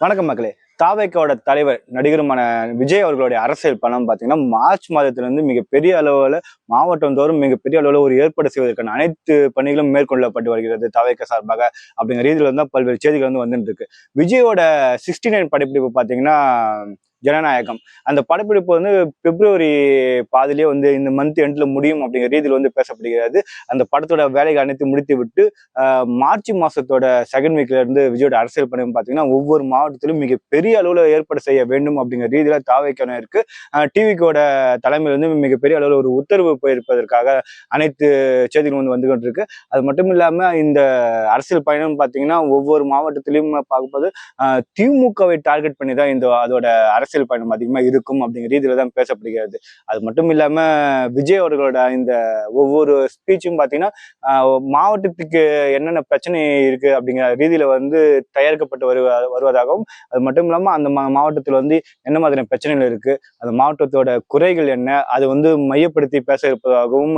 வணக்கம் மக்களே. தாவேக்காவோட தலைவர் நடிகருமான விஜய் அவர்களுடைய அரசியல் பணம் பார்த்தீங்கன்னா மார்ச் மாதத்திலிருந்து மிகப்பெரிய அளவில் மாவட்டம் தோறும் மிகப்பெரிய அளவில் ஒரு ஏற்பாடு செய்வதற்கான அனைத்து பணிகளும் மேற்கொள்ளப்பட்டு வருகிறது தாவேக்க சார்பாக அப்படிங்கிற ரீதியில் வந்து பல்வேறு செய்திகள் வந்து வந்துட்டு இருக்கு. விஜயோட சிக்ஸ்டி நைன் படப்பிடிப்பு பார்த்தீங்கன்னா ஜனநாயகம். அந்த படப்பிடிப்பு வந்து பிப்ரவரி பாதிலேயே வந்து இந்த மந்த் எண்ட்ல முடியும் அப்படிங்கிற ரீதியில் வந்து பேசப்படுகிறது. அந்த படத்தோட வேலைகள் அனைத்து முடித்து விட்டு மார்ச் மாசத்தோட செகண்ட் வீக்ல இருந்து விஜயோட அரசியல் பணம் பார்த்தீங்கன்னா ஒவ்வொரு மாவட்டத்திலும் மிக பெரிய அளவில் ஏற்பாடு செய்ய வேண்டும் அப்படிங்கிற ரீதியில தாவைக்கணும் இருக்கு. டிவிக்கோட தலைமையில் வந்து மிகப்பெரிய அளவில் ஒரு உத்தரவு போயிருப்பதற்காக அனைத்து செய்திகளும் வந்து வந்து கொண்டிருக்கு. அது மட்டும் இல்லாம இந்த அரசியல் பயணம் பார்த்தீங்கன்னா ஒவ்வொரு மாவட்டத்திலையும் பார்க்கும்போது திமுகவை டார்கெட் பண்ணி தான் இந்த அதோட அரசியல் பயணம் அதிகமாக இருக்கும் அப்படிங்கிற ரீதியில தான் பேசப்படுகிறது. அது மட்டும் இல்லாமல் விஜய் அவர்களோட இந்த ஒவ்வொரு ஸ்பீச்சும் பார்த்தீங்கன்னா மாவட்டத்துக்கு என்னென்ன பிரச்சனை இருக்கு அப்படிங்கிற ரீதியில் வந்து தயாரிக்கப்பட்டு வருவ வருவதாகவும் அது மட்டும் இல்லாமல் அந்த மா மாவட்டத்தில் வந்து என்ன மாதிரியான பிரச்சனைகள் இருக்குது அந்த மாவட்டத்தோட குறைகள் என்ன அது வந்து மையப்படுத்தி பேச இருப்பதாகவும்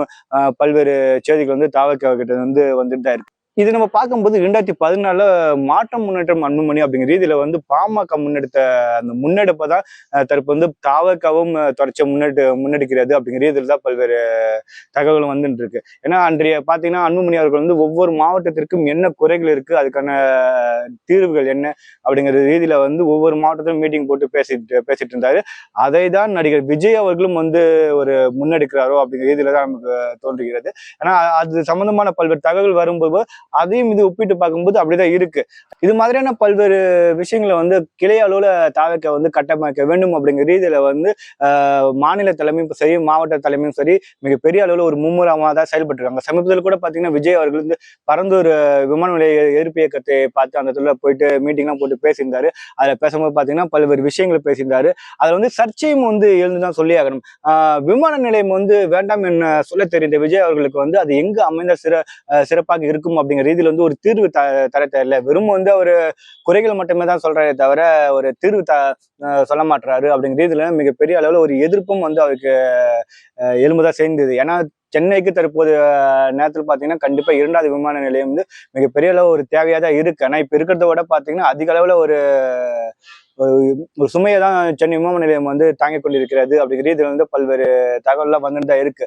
பல்வேறு செய்திகள் வந்து தாவக்க கிட்ட வந்து வந்துட்டு தான் இருக்கு. இது நம்ம பார்க்கும்போது ரெண்டாயிரத்தி பதினாலு மாற்றம் முன்னேற்றம் அன்புமணி அப்படிங்கிற ரீதியில வந்து பாமக முன்னெடுத்த அந்த முன்னெடுப்பை தான் தற்போது வந்து தாவக்காவும் தொடர்ச்சி முன்னெடு முன்னெடுக்கிறது அப்படிங்கிற ரீதியில தான் பல்வேறு தகவலும் வந்துட்டு இருக்கு. ஏன்னா அன்றைய பார்த்தீங்கன்னா அன்புமணி அவர்கள் வந்து ஒவ்வொரு மாவட்டத்திற்கும் என்ன குறைகள் இருக்கு அதுக்கான தீர்வுகள் என்ன அப்படிங்கிற ரீதியில வந்து ஒவ்வொரு மாவட்டத்திலும் மீட்டிங் போட்டு பேசிட்டு பேசிட்டு இருந்தாரு. அதை தான் நடிகர் விஜய் அவர்களும் வந்து ஒரு முன்னெடுக்கிறாரோ அப்படிங்கிற ரீதியில தான் நமக்கு தோன்றுகிறது. ஏன்னா அது சம்பந்தமான பல்வேறு தகவல் வரும்போது அதையும் இது ஒப்பிட்டு பார்க்கும்போது அப்படிதான் இருக்கு. இது மாதிரியான பல்வேறு விஷயங்களை வந்து கிளை அளவுல தாவக்க வந்து கட்டமைக்க வேண்டும் அப்படிங்கிற ரீதியில வந்து ஆஹ், மாநில தலைமையும் சரி மாவட்ட தலைமையும் சரி மிகப்பெரிய அளவுல ஒரு மும்முரமாக தான் செயல்பட்டு இருக்காங்க சமீபத்தில் கூட பாத்தீங்கன்னா விஜய் அவர்கள் வந்து பரந்தூர் விமான நிலைய எதிர்ப்பு இயக்கத்தை பார்த்து அந்த இடத்துல போயிட்டு மீட்டிங்லாம் போட்டு பேசியிருந்தாரு. அதில் பேசும்போது பாத்தீங்கன்னா பல்வேறு விஷயங்களை பேசியிருந்தாரு. அதில் வந்து சர்ச்சையும் வந்து எழுந்துதான் சொல்லி ஆகணும். விமான நிலையம் வந்து வேண்டாம் என்ன சொல்ல தெரிந்த விஜய் அவர்களுக்கு வந்து அது எங்க அமைந்த சிற சிறப்பாக இருக்கும் அப்படிங்கிற ரீதியில் வந்து ஒரு தீர்வு த தர தெரியல. வெறும் வந்து அவர் குறைகள் மட்டுமே தான் சொல்றாரே தவிர ஒரு தீர்வு த சொல்ல மாட்டுறாரு அப்படிங்கிற ரீதியில மிகப்பெரிய அளவில் ஒரு எதிர்ப்பும் வந்து அவருக்கு அஹ் சேர்ந்தது. ஏன்னா சென்னைக்கு தற்போது நேரத்தில் பார்த்தீங்கன்னா கண்டிப்பா இரண்டாவது விமான நிலையம் வந்து மிகப்பெரிய அளவு ஒரு தேவையாக தான் இருக்கு. ஆனா இப்ப இருக்கிறத விட பார்த்தீங்கன்னா அதிக அளவில் ஒரு ஒரு சுமையை தான் சென்னை விமான நிலையம் வந்து தாங்கிக் கொண்டிருக்கிறது அப்படிங்கிற ரீதியில் வந்து பல்வேறு தகவல்லாம் வந்துட்டு தான் இருக்கு.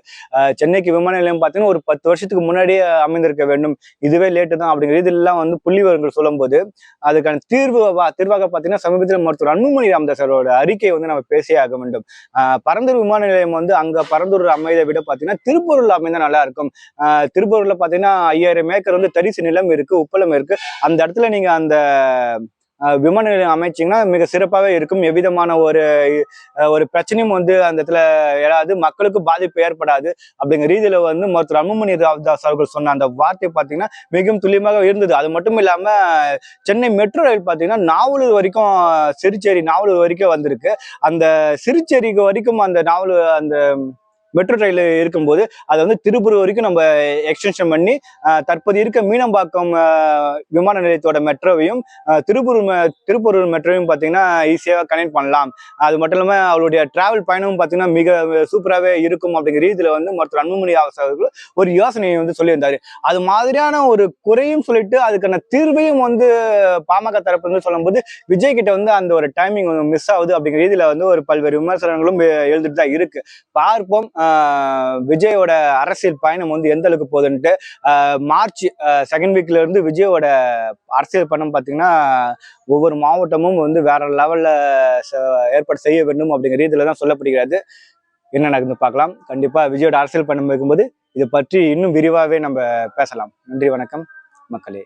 சென்னைக்கு விமான நிலையம் பார்த்தீங்கன்னா ஒரு பத்து வருஷத்துக்கு முன்னாடியே அமைந்திருக்க வேண்டும். இதுவே லேட்டு தான் அப்படிங்கிற இதெல்லாம் வந்து புள்ளிவரங்கள் சொல்லும்போது அதுக்கான தீர்வு தீர்வாக பார்த்தீங்கன்னா சமீபத்தில் மருத்துவர் அன்புமணி ராமதாசரோட அறிக்கையை வந்து நம்ம பேசியே ஆக வேண்டும். பரந்தூர் விமான நிலையம் வந்து அங்கே பரந்தூர் அமைதை விட பார்த்தீங்கன்னா திருப்பூரில் அமைந்தால் நல்லா இருக்கும். திருப்பூரில் திருப்பூர்ல பார்த்தீங்கன்னா ஐயாயிரம் ஏக்கர் வந்து தரிசு நிலம் இருக்கு உப்பளம் இருக்கு. அந்த இடத்துல நீங்க அந்த விமான நிலையம் அமைச்சிங்கன்னா மிக சிறப்பாகவே இருக்கும். எவ்விதமான ஒரு ஒரு பிரச்சனையும் வந்து அந்த இடத்துல எழாது மக்களுக்கு பாதிப்பு ஏற்படாது. அப்படிங்கிற ரீதியில் வந்து மருத்துவர் அன்புமணி ராவ்தாஸ் அவர்கள் சொன்ன அந்த வார்த்தை பார்த்தீங்கன்னா மிகவும் துல்லியமாக இருந்தது. அது மட்டும் இல்லாமல் சென்னை மெட்ரோ ரயில் பார்த்தீங்கன்னா நாவலூர் வரைக்கும் சிறுச்சேரி நாவலூர் வரைக்கும் வந்திருக்கு. அந்த சிறுச்சேரிக்கு வரைக்கும் அந்த நாவலூர் அந்த மெட்ரோ ரயில் இருக்கும்போது அதை வந்து திருப்பூர் வரைக்கும் நம்ம எக்ஸ்டென்ஷன் பண்ணி தற்போது இருக்க மீனம்பாக்கம் விமான நிலையத்தோட மெட்ரோவையும் திருப்பூர் திருப்பூர் மெட்ரோவையும் பார்த்தீங்கன்னா ஈஸியாக கனெக்ட் பண்ணலாம். அது மட்டும் இல்லாமல் அவருடைய டிராவல் பயணமும் பார்த்தீங்கன்னா மிக சூப்பராகவே இருக்கும் அப்படிங்கிற ரீதியில் வந்து மருத்துவர் அன்புமணி ஆவாஸ் அவர்கள் ஒரு யோசனையை வந்து சொல்லியிருந்தார். அது மாதிரியான ஒரு குறையும் சொல்லிட்டு அதுக்கான தீர்வையும் வந்து பாமக தரப்பு வந்து சொல்லும்போது விஜய் கிட்ட வந்து அந்த ஒரு டைமிங் வந்து மிஸ் ஆகுது அப்படிங்கிற ரீதியில் வந்து ஒரு பல்வேறு விமர்சனங்களும் எழுதிட்டு தான் இருக்கு. பார்ப்போம். விஜயோட அரசியல் பயணம் வந்து எந்த அளவுக்கு போகுதுன்ட்டு மார்ச் செகண்ட் வீக்ல இருந்து விஜயோட அரசியல் பயணம் பார்த்தீங்கன்னா ஒவ்வொரு மாவட்டமும் வந்து வேற லெவல்ல ஏற்பாடு செய்ய வேண்டும் அப்படிங்கிற ரீதியில தான் சொல்லப்படுகிறது. என்ன நடக்குது பார்க்கலாம். கண்டிப்பா விஜயோட அரசியல் பயணம் இருக்கும்போது இதை பற்றி இன்னும் விரிவாகவே நம்ம பேசலாம். நன்றி வணக்கம் மக்களே.